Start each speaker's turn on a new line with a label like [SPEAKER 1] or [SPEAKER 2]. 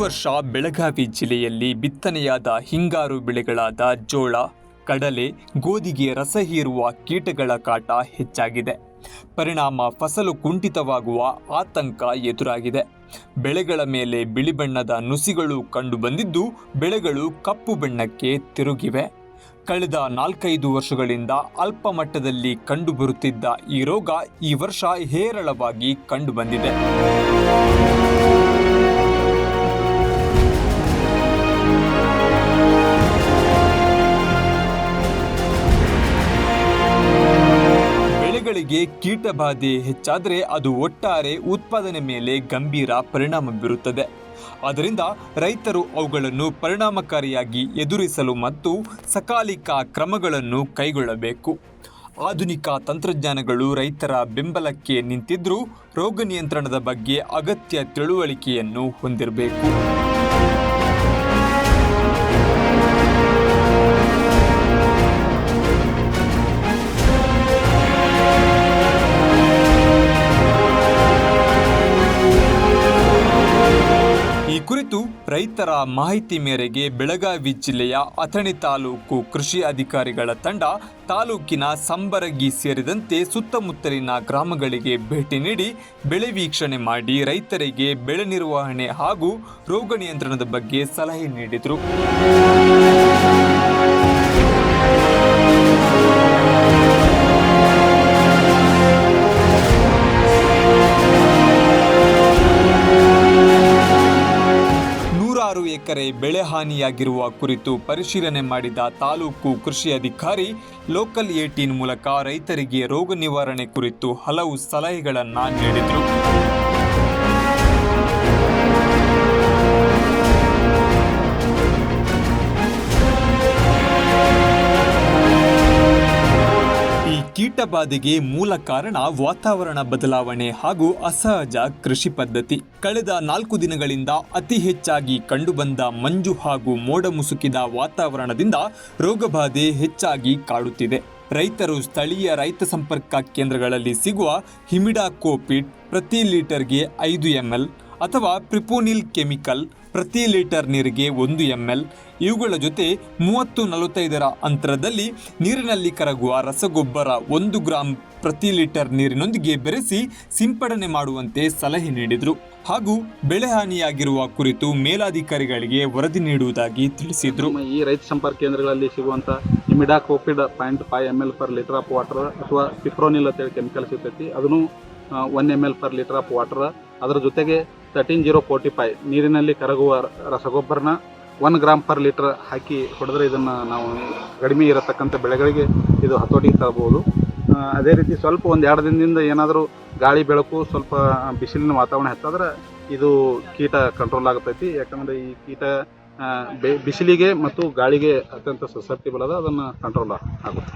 [SPEAKER 1] ವರ್ಷ ಬೆಳಗಾವಿ ಜಿಲ್ಲೆಯಲ್ಲಿ ಬಿತ್ತನೆಯಾದ ಹಿಂಗಾರು ಬೆಳೆಗಳಾದ ಜೋಳ, ಕಡಲೆ, ಗೋಧಿಗೆ ರಸ ಹೀರುವ ಕೀಟಗಳ ಕಾಟ ಹೆಚ್ಚಾಗಿದೆ. ಪರಿಣಾಮ ಫಸಲು ಕುಂಠಿತವಾಗುವ ಆತಂಕ ಎದುರಾಗಿದೆ. ಬೆಳೆಗಳ ಮೇಲೆ ಬಿಳಿ ಬಣ್ಣದ ನುಸಿಗಳು ಕಂಡುಬಂದಿದ್ದು ಬೆಳೆಗಳು ಕಪ್ಪು ಬಣ್ಣಕ್ಕೆ ತಿರುಗಿವೆ. ಕಳೆದ ನಾಲ್ಕೈದು ವರ್ಷಗಳಿಂದ ಅಲ್ಪ ಮಟ್ಟದಲ್ಲಿ ಕಂಡುಬರುತ್ತಿದ್ದ ಈ ರೋಗ ಈ ವರ್ಷ ಹೇರಳವಾಗಿ ಕಂಡುಬಂದಿದೆ ಬೆಳೆಗಳಿಗೆ ಕೀಟಬಾಧೆ ಹೆಚ್ಚಾದರೆ ಅದು ಒಟ್ಟಾರೆ ಉತ್ಪಾದನೆ ಮೇಲೆ ಗಂಭೀರ ಪರಿಣಾಮ ಬೀರುತ್ತದೆ. ಅದರಿಂದ ರೈತರು ಅವುಗಳನ್ನು ಪರಿಣಾಮಕಾರಿಯಾಗಿ ಎದುರಿಸಲು ಮತ್ತು ಸಕಾಲಿಕ ಕ್ರಮಗಳನ್ನು ಕೈಗೊಳ್ಳಬೇಕು. ಆಧುನಿಕ ತಂತ್ರಜ್ಞಾನಗಳು ರೈತರ ಬೆಂಬಲಕ್ಕೆ ನಿಂತಿದ್ದರೂ ರೋಗ ನಿಯಂತ್ರಣದ ಬಗ್ಗೆ ಅಗತ್ಯ ತಿಳುವಳಿಕೆಯನ್ನು ಹೊಂದಿರಬೇಕು. ಕುರಿತು ರೈತರ ಮಾಹಿತಿ ಮೇರೆಗೆ ಬೆಳಗಾವಿ ಜಿಲ್ಲೆಯ ಅಥಣಿ ತಾಲೂಕು ಕೃಷಿ ಅಧಿಕಾರಿಗಳ ತಂಡ ತಾಲೂಕಿನ ಸಂಬರಗಿ ಸೇರಿದಂತೆ ಸುತ್ತಮುತ್ತಲಿನ ಗ್ರಾಮಗಳಿಗೆ ಭೇಟಿ ನೀಡಿ ಬೆಳೆ ವೀಕ್ಷಣೆ ಮಾಡಿ ರೈತರಿಗೆ ಬೆಳೆ ನಿರ್ವಹಣೆ ಹಾಗೂ ರೋಗ ನಿಯಂತ್ರಣದ ಬಗ್ಗೆ ಸಲಹೆ ನೀಡಿದರು. ಎಕರೆ ಬೆಳೆ ಹಾನಿಯಾಗಿರುವ ಕುರಿತು ಪರಿಶೀಲನೆ ಮಾಡಿದ ತಾಲೂಕು ಕೃಷಿ ಅಧಿಕಾರಿ ಲೋಕಲ್ ಏಟೀನ್ ಮೂಲಕ ರೈತರಿಗೆ ರೋಗ ನಿವಾರಣೆ ಕುರಿತು ಹಲವು ಸಲಹೆಗಳನ್ನು ನೀಡಿದರು. ಕೀಟಬಾಧೆಗೆ ಮೂಲ ಕಾರಣ ವಾತಾವರಣ ಬದಲಾವಣೆ ಹಾಗೂ ಅಸಹಜ ಕೃಷಿ ಪದ್ಧತಿ. ಕಳೆದ ನಾಲ್ಕು ದಿನಗಳಿಂದ ಅತಿ ಹೆಚ್ಚಾಗಿ ಕಂಡುಬಂದ ಮಂಜು ಹಾಗೂ ಮೋಡ ಮುಸುಕಿದ ವಾತಾವರಣದಿಂದ ರೋಗಬಾಧೆ ಹೆಚ್ಚಾಗಿ ಕಾಡುತ್ತಿದೆ. ರೈತರು ಸ್ಥಳೀಯ ರೈತ ಸಂಪರ್ಕ ಕೇಂದ್ರಗಳಲ್ಲಿ ಸಿಗುವ ಹಿಮಿಡಾ ಕೋಪಿಟ್ ಪ್ರತಿ ಲೀಟರ್ಗೆ ಐದು ಎಂಎಲ್ ಅಥವಾ ಪ್ರಿಪೋನಿಲ್ ಕೆಮಿಕಲ್ ಪ್ರತಿ ಲೀಟರ್ ನೀರಿಗೆ ಒಂದು ಎಂಎಲ್ ಇವುಗಳ ಜೊತೆ ಮೂವತ್ತು ನಲವತ್ತೈದರ ಅಂತರದಲ್ಲಿ ನೀರಿನಲ್ಲಿ ಕರಗುವ ರಸಗೊಬ್ಬರ ಒಂದು ಗ್ರಾಂ ಪ್ರತಿ ಲೀಟರ್ ನೀರಿನೊಂದಿಗೆ ಬೆರೆಸಿ ಸಿಂಪಡಣೆ ಮಾಡುವಂತೆ ಸಲಹೆ ನೀಡಿದರು. ಹಾಗೂ ಬೆಳೆಹಾನಿಯಾಗಿರುವ ಕುರಿತು ಮೇಲಾಧಿಕಾರಿಗಳಿಗೆ ವರದಿ ನೀಡುವುದಾಗಿ ತಿಳಿಸಿದರು.
[SPEAKER 2] ಈ ರೈತ ಸಂಪರ್ಕ ಕೇಂದ್ರಗಳಲ್ಲಿ ಸಿಗುವಂತಹ imidacloprid point five M L per litre of water ಅಥವಾ ಪಿಪ್ರೋನಿಲ್ ಅಂತೇಳಿ ಕೆಮಿಕಲ್ ಸಿಗ್ತೈತಿ. ಅದನ್ನು one M L per litre of water ಅದರ ಜೊತೆಗೆ ತರ್ಟೀನ್ ಜೀರೋ ಫೋರ್ಟಿ ಫೈವ್ ನೀರಿನಲ್ಲಿ ಕರಗುವ ರಸಗೊಬ್ಬರನ ಒನ್ ಗ್ರಾಮ್ ಪರ್ ಲೀಟರ್ ಹಾಕಿ ಹೊಡೆದ್ರೆ ಇದನ್ನು ನಾವು ಕಡಿಮೆ ಇರತಕ್ಕಂಥ ಬೆಳೆಗಳಿಗೆ ಇದು ಹತೋಟಿಗೆ ತರಬಹುದು. ಅದೇ ರೀತಿ ಸ್ವಲ್ಪ ಒಂದು ಎರಡು ದಿನದಿಂದ ಏನಾದರೂ ಗಾಳಿ ಬೆಳಕು, ಸ್ವಲ್ಪ ಬಿಸಿಲಿನ ವಾತಾವರಣ ಹೆಚ್ಚಾದ್ರೆ ಇದು ಕೀಟ ಕಂಟ್ರೋಲ್ ಆಗ್ತೈತಿ. ಯಾಕಂದರೆ ಈ ಕೀಟ ಬಿಸಿಲಿಗೆ ಮತ್ತು ಗಾಳಿಗೆ ಅತ್ಯಂತ ಸಸೆಪ್ಟಿಬಲ್ ಅದ ಅದನ್ನು ಕಂಟ್ರೋಲ್ ಆಗುತ್ತೆ.